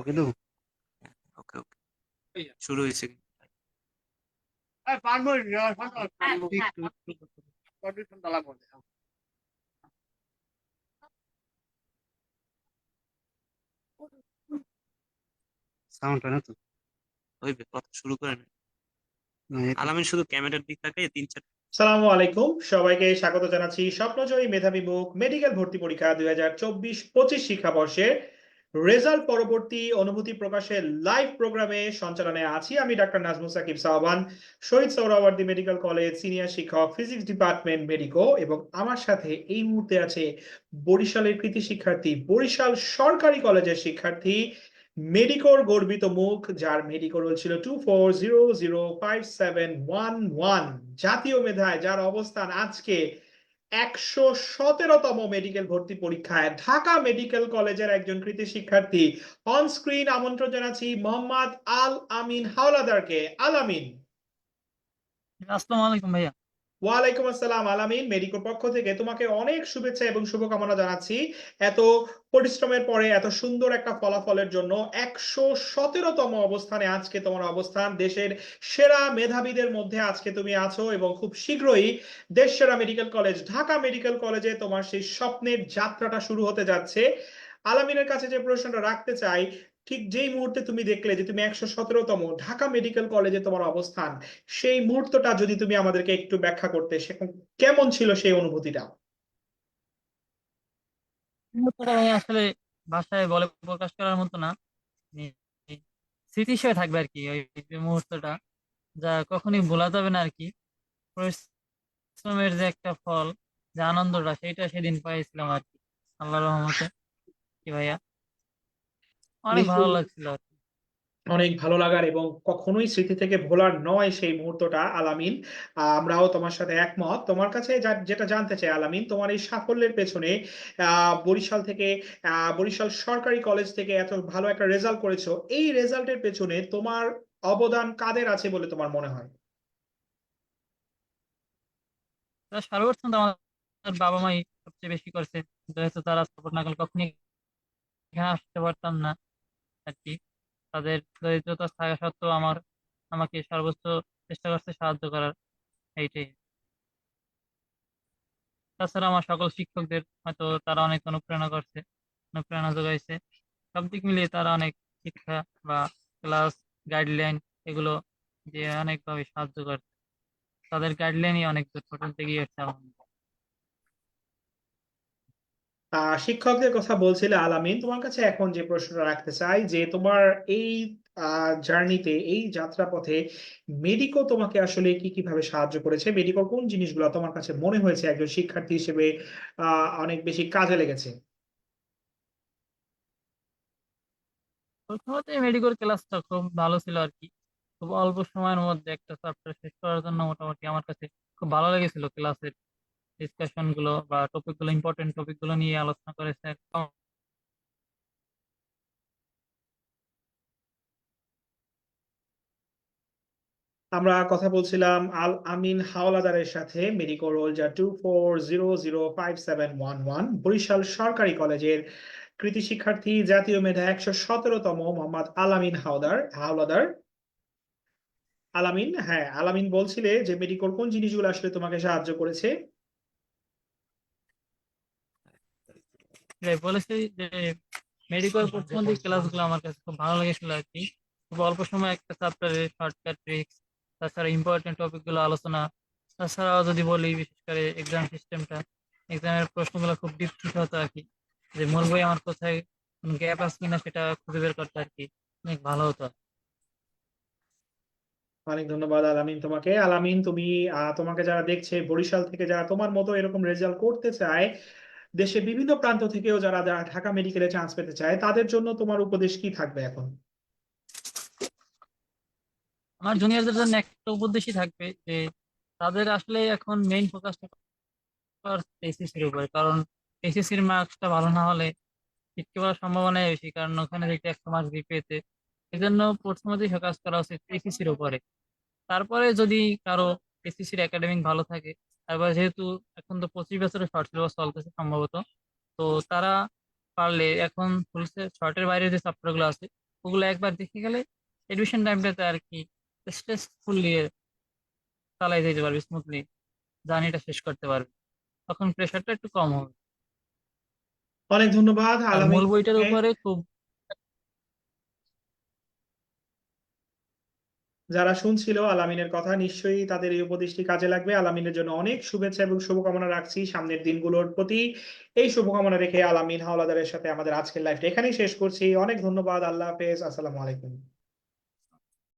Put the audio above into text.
ওকে দেবো? ওকে ওকে। শুরু হয়েছে। একটু একটু সাউন্ড না তো? হইবে কথা শুরু করে না। না, আলামিন শুধু ক্যামেরার দিক তাকাই তিন চার। সালামু আলাইকুম। সবাইকে স্বাগত জানাচ্ছি। স্বপ্নজয়ী মেধাবী মুখ মেডিকেল ভর্তি পরীক্ষা দুই হাজার চব্বিশ পঁচিশ শিক্ষাবর্ষের রেজাল্ট পরবর্তী অনুভূতি প্রকাশের লাইভ প্রোগ্রামে সঞ্চালনে আছি আমি doctor Nazmul Sakib Shahban, Shahid Suhrawardy medical college senior শিক্ষক ফিজিক্স ডিপার্টমেন্ট মেডিকো এবং আমার সাথে এই মুহূর্তে আছে বরিশালের কৃতি শিক্ষার্থী, বরিশাল সরকারি কলেজের শিক্ষার্থী মেডিকোর গর্বিত মুখ, যার মেডিকো রোল ছিল two four zero zero five seven one one জাতীয় মেধায়, যার অবস্থান আজকে একশো সতেরোতম মেডিকেল ভর্তি পরীক্ষায় ঢাকা মেডিকেল কলেজের একজন কৃতি শিক্ষার্থী। অন স্ক্রিন আমন্ত্রণ জানাচ্ছি মোহাম্মদ আল আমিন হাওলাদারকে। আল আমিন। আসসালামু আলাইকুম ভাইয়া। ওয়ালাইকুম আসসালাম আলামিন, মেডিকোর পক্ষ থেকে তোমাকে অনেক শুভেচ্ছা এবং শুভকামনা জানাচ্ছি। এত পরিশ্রমের পরে, এত সুন্দর একটা ফলাফলের জন্য একশো সতেরোতম অবস্থানে আজকে তোমার অবস্থান। দেশের সেরা মেধাবীদের মধ্যে আজকে তুমি আছো এবং খুব শীঘ্রই দেশ সেরা মেডিকেল কলেজ, ঢাকা মেডিকেল কলেজে তোমার সেই স্বপ্নের যাত্রাটা শুরু হতে যাচ্ছে। আলামিনের কাছে যে প্রশ্নটা রাখতে চাই ঠিক যেই মুহূর্তে তুমি দেখলে যে তুমি একশো সতেরোতম ঢাকা মেডিকেল কলেজে তোমার অবস্থান, সেই মুহূর্তটা যদি তুমি আমাদেরকে একটু ব্যাখ্যা করতে কেমন ছিল সেই অনুভূতিটা? আসলে ভাষায় বলে প্রকাশ করার মতো না। স্মৃতি হিসেবে থাকবে আর কি ওই মুহূর্তটা, যা কখনই ভোলা যাবে না আর কি। পরিশ্রমের যে একটা ফল, যে আনন্দটা সেটা সেদিন পাইছিলাম আর কি। আল্লাহর রহমতে। কি ভাইয়া? অনেক ভালো লাগছিল। অনেক ভালো লাগার এবং কখনোই স্মৃতি থেকে ভোলার নয় সেই মুহূর্তটা আলামিন। আমরাও তোমার সাথে একমত। তোমার কাছে যেটা জানতে চাই আলামিন তোমার এই সাফল্যের পেছনে বরিশাল থেকে বরিশাল সরকারি কলেজ থেকে এত ভালো একটা রেজাল্ট করেছ। এই রেজাল্টের পেছনে তোমার অবদান কাদের আছে বলে তোমার মনে হয়? সর্বপ্রথম তো আমার বাবা মাই সবচেয়ে বেশি করছে। যেহেতু তারা সাপোর্ট না করলে কখনই এখানে আসতে পারতাম না। আর কি তাদের দরিদ্রতা থাকা সত্ত্বেও আমার, আমাকে সর্বোচ্চ চেষ্টা করছে সাহায্য করার এইটাই। তাছাড়া আমার সকল শিক্ষকদের হয়তো তারা অনেক অনুপ্রেরণা করছে, অনুপ্রেরণা যোগাইছে। সব দিক মিলিয়ে তারা অনেক শিক্ষা বা ক্লাস, গাইডলাইন এগুলো দিয়ে অনেকভাবে সাহায্য করছে। তাদের গাইডলাইনই অনেক দূর পর্যন্ত এগিয়ে আলহামদুলিল্লাহ আহ, শিক্ষকদের কথা বলছিলে আলামিন, তোমার কাছে এখন যে প্রশ্নটা রাখতে চাই যে তোমার এই জার্নিতে এই যাত্রাপথে মেডিকো তোমাকে আসলে কি কীভাবে সাহায্য করেছে? মেডিকো কোন জিনিসগুলো তোমার কাছে মনে হয়েছে একজন শিক্ষার্থী হিসেবে, আহ, অনেক বেশি কাজে লেগেছে? প্রথমত মেডিকেল ক্লাসটা খুব ভালো ছিল আর কি খুব অল্প সময়ের মধ্যে একটা চ্যাপ্টার শেষ করার জন্য মোটামুটি আমার কাছে খুব ভালো লেগেছিল ক্লাসের ডিসকাশনগুলো বা টপিকগুলো ইম্পর্টেন্ট টপিকগুলো নিয়ে আলোচনা করেছে আমরা কথা বলছিলাম আল আমিন হাওলাদারের সাথে মেডিকো রোল যা two four zero zero five seven one one, Barishal সরকারি কলেজের কৃতি শিক্ষার্থী, জাতীয় মেধা একশো সতেরোতম মোহাম্মদ আলামিন হাওদার, হাওলাদার। আলামিন হ্যাঁ আলামিন বলছিলে যে মেডিকোর কোন জিনিসগুলো আসলে তোমাকে সাহায্য করেছে? যে বলেছি যে মেডিকেল দিকে ক্লাসগুলো আমার কাছে খুব ভালো লেগেছিল আর কি। খুব অল্প সময় একটা চ্যাপ্টারে শর্টকাট ট্রিক্স তাছাড়া ইম্পর্টেন্ট টপিকগুলো আলোচনা, তাছাড়াও যদি বলি বিশেষ করে এক্সাম সিস্টেমটা এক্সামের প্রশ্নগুলো খুব ডিপ ঠিক হতো আর কি। যে মূল বই আমার কোথায় গ্যাপ আছে কিনা সেটা খুঁজে বের করতে আর কি, অনেক ভালো হতো। অনেক ধন্যবাদ আলামিন তোমাকে। আলামিন, তুমি তোমাকে যারা দেখছে, বরিশাল থেকে যারা তোমার মতো এরকম রেজাল্ট করতে চায় দেশের বিভিন্ন প্রান্ত থেকেও যারা ঢাকা মেডিকেলে চান্স পেতে চায়, তাদের জন্য তোমার উপদেশ কি থাকবে এখন? আমার জুনিয়রদের জন্য একটা উপদেশই থাকবে যে, তাদের আসলে এখন মেইন ফোকাসটা এসএসসির উপরে। কারণ এসএসসির মার্কসটা ভালো না হলে ছিটকে পড়ার সম্ভাবনাই বেশি, কারণ ওখানে দেখতে একশো মার্কস পেয়েছে। এই জন্য প্রথমতেই ফোকাস করা উচিত এসএসসির উপরে। তারপরে যদি কারও এসএসসির একাডেমিক ভালো থাকে তারপর যেহেতু এখন তো পঁচিশ বছরের শর্ট সিলেবাস চলতেছে সম্ভবত তো তারা পারলে এখন ফুল শর্টের বাইরে যে চ্যাপ্টারগুলো আছে ওগুলো একবার দেখে গেলে এডমিশন টাইমটাতে আর কি স্ট্রেসফুলি চালাই যেতে পারবে স্মুথলি জার্নিটা শেষ করতে পারবে। তখন প্রেশারটা একটু কম হবে। অনেক ধন্যবাদ মূল বইটার উপরে খুব যারা শুনছিল আলামিনের কথা, নিশ্চয়ই তাদের এই উপদেশটি কাজে লাগবে। আলামিনের জন্য অনেক শুভেচ্ছা এবং শুভকামনা রাখছি। সামনের দিনগুলোর প্রতি এই শুভকামনা রেখে আলামিন হাওলাদারের সাথে আমাদের আজকের লাইফটা এখানেই শেষ করছি। অনেক ধন্যবাদ। আল্লাহ হাফেজ। আসসালামু আলাইকুম।